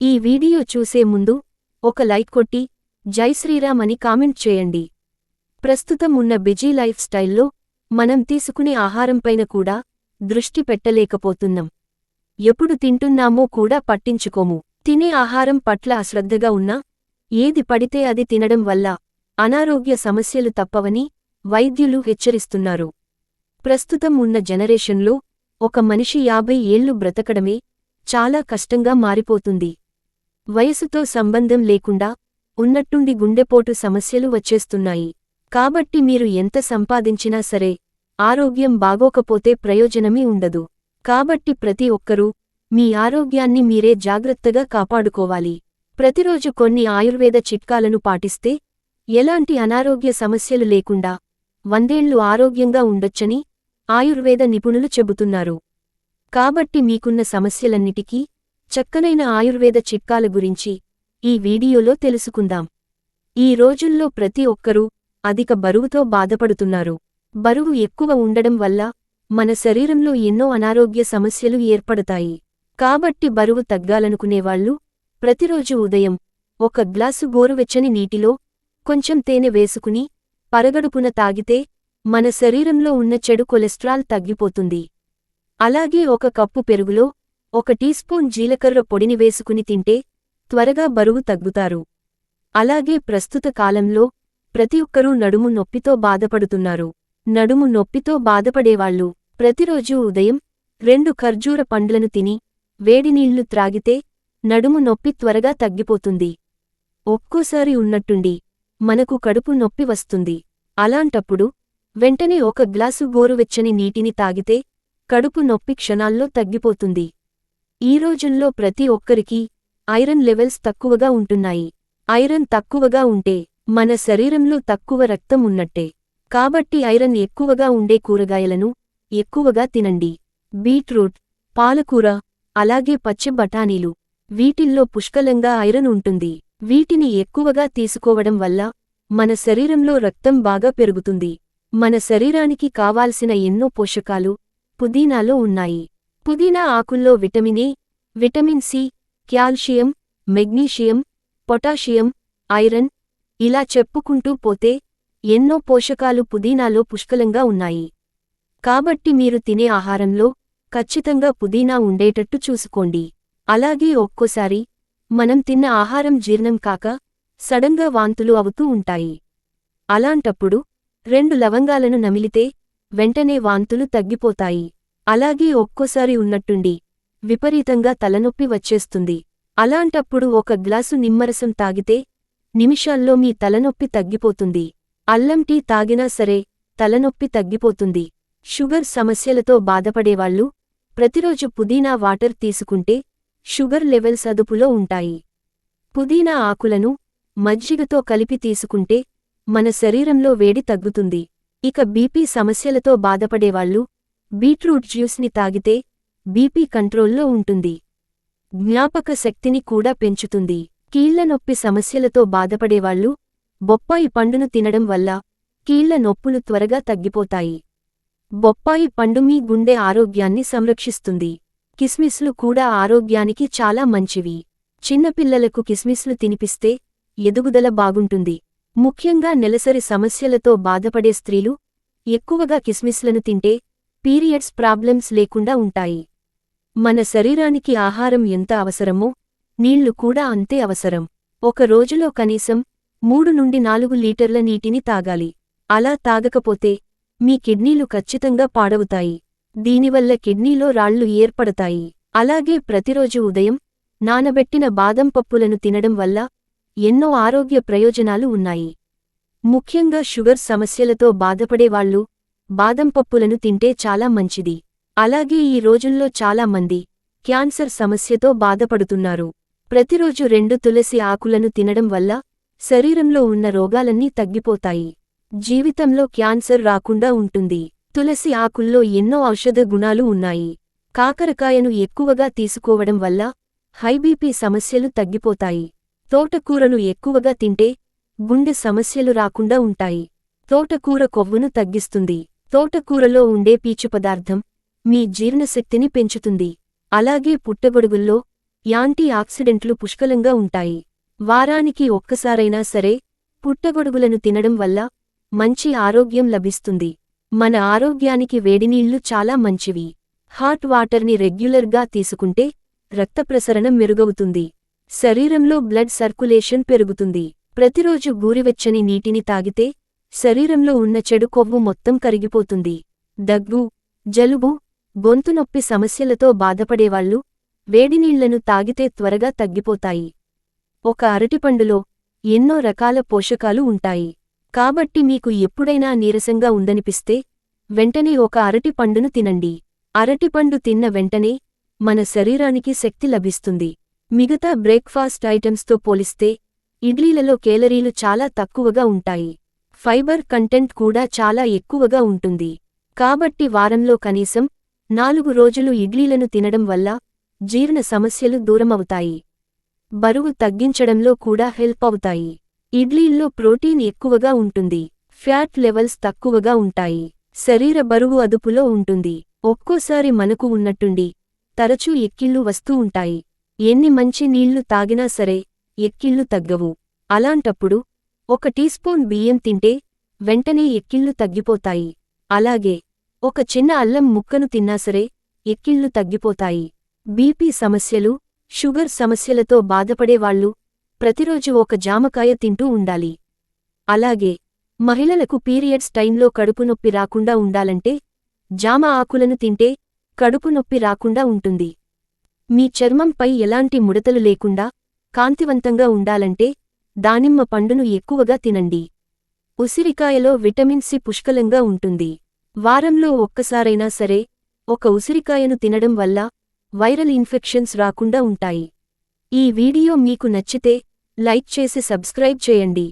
ఈ వీడియో చూసే ముందు ఒక లైక్ కొట్టి జై శ్రీరామ్ అని కామెంట్ చేయండి. ప్రస్తుతం ఉన్న బిజీ లైఫ్ స్టైల్లో మనం తీసుకునే ఆహారంపైన కూడా దృష్టి పెట్టలేకపోతున్నాం. ఎప్పుడు తింటున్నామో కూడా పట్టించుకోము. తినే ఆహారం పట్ల అశ్రద్ధగా ఉన్నా ఏది పడితే అది తినడం వల్ల అనారోగ్య సమస్యలు తప్పవని వైద్యులు హెచ్చరిస్తున్నారు. ప్రస్తుతం ఉన్న జనరేషన్లో ఒక మనిషి యాభై ఏళ్ళు బ్రతకడమే చాలా కష్టంగా మారిపోతుంది. వయసుతో సంబంధం లేకుండా ఉన్నట్టుండి గుండెపోటు సమస్యలు వచ్చేస్తున్నాయి. కాబట్టి మీరు ఎంత సంపాదించినా సరే ఆరోగ్యం బాగోకపోతే ప్రయోజనమే ఉండదు. కాబట్టి ప్రతి ఒక్కరూ మీ ఆరోగ్యాన్ని మీరే జాగ్రత్తగా కాపాడుకోవాలి. ప్రతిరోజు కొన్ని ఆయుర్వేద చిట్కాలను పాటిస్తే ఎలాంటి అనారోగ్య సమస్యలు లేకుండా వందేళ్ళు ఆరోగ్యంగా ఉండొచ్చని ఆయుర్వేద నిపుణులు చెబుతున్నారు. కాబట్టి మీకున్న సమస్యలన్నిటికీ చక్కనైన ఆయుర్వేద చిట్కాల గురించి ఈ వీడియోలో తెలుసుకుందాం. ఈ రోజుల్లో ప్రతి ఒక్కరూ అధిక బరువుతో బాధపడుతున్నారు. బరువు ఎక్కువ ఉండడం వల్ల మన శరీరంలో ఎన్నో అనారోగ్య సమస్యలు ఏర్పడతాయి. కాబట్టి బరువు తగ్గాలనుకునేవాళ్ళు ప్రతిరోజు ఉదయం ఒక గ్లాసు గోరువెచ్చని నీటిలో కొంచెం తేనె వేసుకుని పరగడుపున తాగితే మన శరీరంలో ఉన్న చెడు కొలెస్ట్రాల్ తగ్గిపోతుంది. అలాగే ఒక కప్పు పెరుగులో ఒక టీ స్పూన్ జీలకర్ర పొడిని వేసుకుని తింటే త్వరగా బరువు తగ్గుతారు. అలాగే ప్రస్తుత కాలంలో ప్రతి ఒక్కరూ నడుము నొప్పితో బాధపడుతున్నారు. నడుము నొప్పితో బాధపడేవాళ్ళు ప్రతిరోజూ ఉదయం రెండు ఖర్జూర పండ్లను తిని వేడినీళ్ళు త్రాగితే నడుము నొప్పి త్వరగా తగ్గిపోతుంది. ఒక్కోసారి ఉన్నట్టుండి మనకు కడుపు నొప్పి వస్తుంది. అలాంటప్పుడు వెంటనే ఒక గ్లాసు గోరువెచ్చని నీటిని తాగితే కడుపు నొప్పి క్షణాల్లో తగ్గిపోతుంది. ఈ రోజుల్లో ప్రతి ఒక్కరికీ ఐరన్ లెవెల్స్ తక్కువగా ఉంటున్నాయి. ఐరన్ తక్కువగా ఉంటే మన శరీరంలో తక్కువ రక్తం ఉన్నట్టే. కాబట్టి ఐరన్ ఎక్కువగా ఉండే కూరగాయలను ఎక్కువగా తినండి. బీట్రూట్ పాలకూర అలాగే పచ్చి బఠానీలు వీటిల్లో పుష్కలంగా ఐరన్ ఉంటుంది. వీటిని ఎక్కువగా తీసుకోవడం వల్ల మన శరీరంలో రక్తం బాగా పెరుగుతుంది. మన శరీరానికి కావాల్సిన ఎన్నో పోషకాలు పుదీనాలో ఉన్నాయి. పుదీనా ఆకుల్లో vitamin A vitamin C calcium magnesium potassium iron ఇలా చెప్పుకుంటూ పోతే ఎన్నో పోషకాలు పుదీనాలో పుష్కలంగా ఉన్నాయి. కాబట్టి మీరు తినే ఆహారంలో ఖచ్చితంగా పుదీనా ఉండేటట్టు చూసుకోండి. అలాగే ఒక్కోసారి మనం తిన్న ఆహారం జీర్ణం కాక సడన్గా వాంతులు అవుతూ ఉంటాయి. అలాంటప్పుడు రెండు లవంగాలను నమిలితే వెంటనే వాంతులు తగ్గిపోతాయి. అలాగే ఒక్కోసారి ఉన్నట్టుండి విపరీతంగా తలనొప్పి వచ్చేస్తుంది. అలాంటప్పుడు ఒక గ్లాసు నిమ్మరసం తాగితే నిమిషాల్లో మీ తలనొప్పి తగ్గిపోతుంది. అల్లం టీ తాగినా సరే తలనొప్పి తగ్గిపోతుంది. షుగర్ సమస్యలతో బాధపడేవాళ్ళు ప్రతిరోజు పుదీనా వాటర్ తీసుకుంటే షుగర్ లెవెల్స్ అదుపులో ఉంటాయి. పుదీనా ఆకులను మజ్జిగతో కలిపి తీసుకుంటే మన శరీరంలో వేడి తగ్గుతుంది. ఇక బీపీ సమస్యలతో బాధపడేవాళ్ళు బీట్రూట్ జ్యూస్ని తాగితే బీపీ కంట్రోల్లో ఉంటుంది. జ్ఞాపక శక్తిని కూడా పెంచుతుంది. కీళ్ళ నొప్పి సమస్యలతో బాధపడేవాళ్ళు బొప్పాయి పండును తినడం వల్ల కీళ్ళ నొప్పులు త్వరగా తగ్గిపోతాయి. బొప్పాయి పండు మీ గుండె ఆరోగ్యాన్ని సంరక్షిస్తుంది. కిస్మిస్లు కూడా ఆరోగ్యానికి చాలా మంచివి. చిన్నపిల్లలకు కిస్మిస్లు తినిపిస్తే ఎదుగుదల బాగుంటుంది. ముఖ్యంగా నెలసరి సమస్యలతో బాధపడే స్త్రీలు ఎక్కువగా కిస్మిస్లను తింటే పీరియడ్స్ ప్రాబ్లమ్స్ లేకుండా ఉంటాయి. మన శరీరానికి ఆహారం ఎంత అవసరమో నీళ్ళు కూడా అంతే అవసరం. ఒక రోజులో కనీసం మూడు నుండి నాలుగు లీటర్ల నీటిని తాగాలి. అలా తాగకపోతే మీ కిడ్నీలు ఖచ్చితంగా పాడవుతాయి. దీనివల్ల కిడ్నీలో రాళ్ళు ఏర్పడతాయి. అలాగే ప్రతిరోజు ఉదయం నానబెట్టిన బాదం పప్పులను తినడం వల్ల ఎన్నో ఆరోగ్య ప్రయోజనాలు ఉన్నాయి. ముఖ్యంగా షుగర్ సమస్యలతో బాధపడేవాళ్ళు బాదం పప్పులను తింటే చాలా మంచిది. అలాగే ఈ రోజుల్లో చాలా మంది క్యాన్సర్ సమస్యతో బాధపడుతున్నారు. ప్రతిరోజు రెండు తులసి ఆకులను తినడం వల్ల శరీరంలో ఉన్న రోగాలన్నీ తగ్గిపోతాయి. జీవితంలో క్యాన్సర్ రాకుండా ఉంటుంది. తులసి ఆకుల్లో ఎన్నో ఔషధ గుణాలు ఉన్నాయి. కాకరకాయను ఎక్కువగా తీసుకోవడం వల్ల హైబీపీ సమస్యలు తగ్గిపోతాయి. తోటకూరను ఎక్కువగా తింటే గుండె సమస్యలు రాకుండా ఉంటాయి. తోటకూర కొవ్వును తగ్గిస్తుంది. తోటకూరలో ఉండే పీచు పదార్థం మీ జీర్ణశక్తిని పెంచుతుంది. అలాగే పుట్టగొడుగుల్లో యాంటీ ఆక్సిడెంట్లు పుష్కలంగా ఉంటాయి. వారానికి ఒక్కసారైనా సరే పుట్టగొడుగులను తినడం వల్ల మంచి ఆరోగ్యం లభిస్తుంది. మన ఆరోగ్యానికి వేడినీళ్ళు చాలా మంచివి. హాట్ వాటర్ని రెగ్యులర్గా తీసుకుంటే రక్త ప్రసరణ మెరుగవుతుంది. శరీరంలో బ్లడ్ సర్కులేషన్ పెరుగుతుంది. ప్రతిరోజు గూరివెచ్చని నీటిని తాగితే శరీరంలో ఉన్న చెడు కొవ్వు మొత్తం కరిగిపోతుంది. దగ్గు జలుబు గొంతు నొప్పి సమస్యలతో బాధపడేవాళ్ళు వేడినీళ్ళను తాగితే త్వరగా తగ్గిపోతాయి. ఒక అరటిపండులో ఎన్నో రకాల పోషకాలు ఉంటాయి. కాబట్టి మీకు ఎప్పుడైనా నీరసంగా ఉందనిపిస్తే వెంటనే ఒక అరటిపండును తినండి. అరటిపండు తిన్న వెంటనే మన శరీరానికి శక్తి లభిస్తుంది. మిగతా బ్రేక్ఫాస్ట్ ఐటమ్స్తో పోలిస్తే ఇడ్లీలలో కేలరీలు చాలా తక్కువగా ఉంటాయి. ఫైబర్ కంటెంట్ కూడా చాలా ఎక్కువగా ఉంటుంది. కాబట్టి వారంలో కనీసం నాలుగు రోజులు ఇడ్లీలను తినడం వల్ల జీర్ణ సమస్యలు దూరమవుతాయి. బరువు తగ్గించడంలో కూడా హెల్ప్ అవుతాయి. ఇడ్లీల్లో ప్రోటీన్ ఎక్కువగా ఉంటుంది. ఫ్యాట్ లెవెల్స్ తక్కువగా ఉంటాయి. శరీర బరువు అదుపులో ఉంటుంది. ఒక్కోసారి మనకు ఉన్నట్టుండి తరచూ ఎక్కిళ్ళు వస్తూ ఉంటాయి. ఎన్ని మంచి నీళ్ళు తాగినా సరే ఎక్కిళ్ళు తగ్గవు. అలాంటప్పుడు ఒక టీ స్పూన్ బియ్యం తింటే వెంటనే ఎక్కిళ్ళు తగ్గిపోతాయి. అలాగే ఒక చిన్న అల్లం ముక్కను తిన్నా సరే ఎక్కిళ్ళు తగ్గిపోతాయి. బీపీ సమస్యలు షుగర్ సమస్యలతో బాధపడేవాళ్ళు ప్రతిరోజు ఒక జామకాయ తింటూ ఉండాలి. అలాగే మహిళలకు పీరియడ్స్ టైంలో కడుపు నొప్పి రాకుండా ఉండాలంటే జామ ఆకులను తింటే కడుపు నొప్పి రాకుండా ఉంటుంది. మీ చర్మంపై ఎలాంటి ముడతలు లేకుండా కాంతివంతంగా ఉండాలంటే దానిమ్మ పండును ఎక్కువగా తినండి. ఉసిరికాయలో విటమిన్ సి పుష్కలంగా ఉంటుంది. వారంలో ఒక్కసారైనా సరే ఒక ఉసిరికాయను తినడం వల్ల వైరల్ ఇన్ఫెక్షన్స్ రాకుండా ఉంటాయి. ఈ వీడియో మీకు నచ్చితే లైక్ చేసి సబ్స్క్రైబ్ చేయండి.